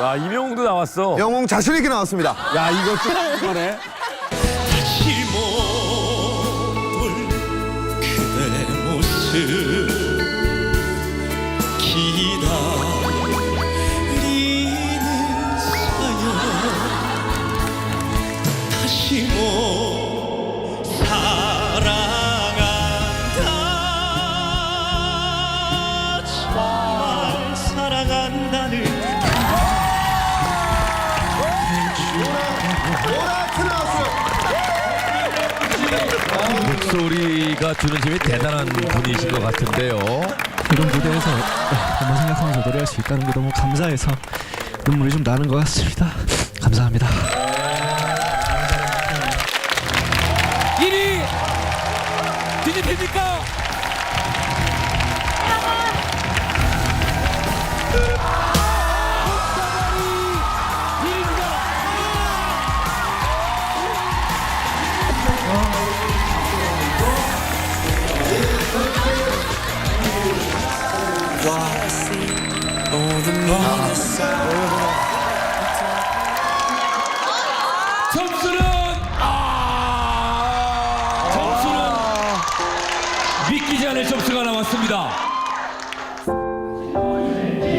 야 이명웅도 나왔어. 영웅 자신 있게 나왔습니다. 야 이거 좀 그거네. 다시 못볼 그대 모습 목소리가 주는 힘이 대단한 분이신 것 같은데요. 이런 무대에서 한번 생각하면서 노래할 수 있다는 게 너무 감사해서 눈물이 좀 나는 것 같습니다. 감사합니다. 1위 뒤집힙니까? 점수는 아 점수는 믿기지 않을 점수가 나왔습니다.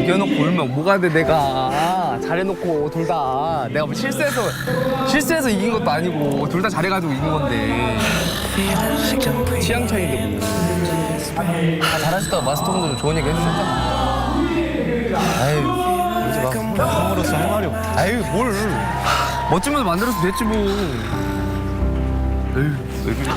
이겨놓고 울면 뭐가 돼 내가 잘해놓고 둘 다. 내가 뭐 실수해서 실수해서 이긴 것도 아니고 둘 다 잘해가지고 이긴 건데. 취향 차이인데 뭐. 다 잘하셨다고 마스터분들 좋은 얘기 해주셨잖아. 아유 그러지 마. 형으로서 할 말이 없 아유 뭘. 멋지면 만들어서 됐지 뭐. 에휴 왜 그래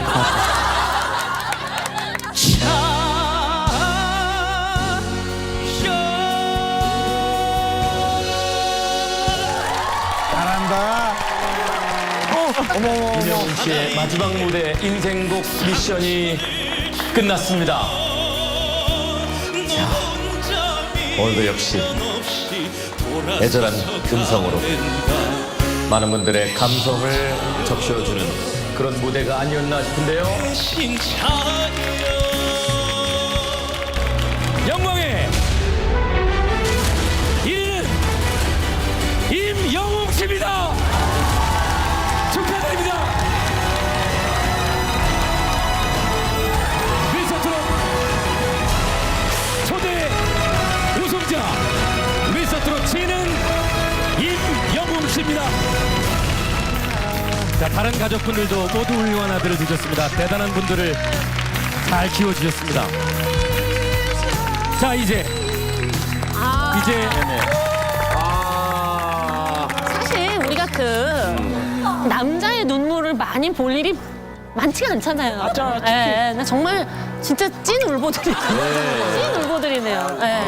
이명웅 씨의 마지막 무대 인생곡 미션이 끝났습니다. 자, 오늘도 역시 애절한 음성으로 많은 분들의 감성을 적셔주는 그런 무대가 아니었나 싶은데요. 우승자 미스터트롯 지는 임영웅 씨입니다. 자 다른 가족분들도 모두 훌륭한 아들을 두셨습니다. 대단한 분들을 잘 키워주셨습니다. 자 이제 이제 아 사실 우리가 그 남자의 눈물을 많이 볼 일이 많지가 않잖아요. 맞죠. 예, 예. 나 정말 진짜 찐 울보들이 찐 울보들이네요. 예.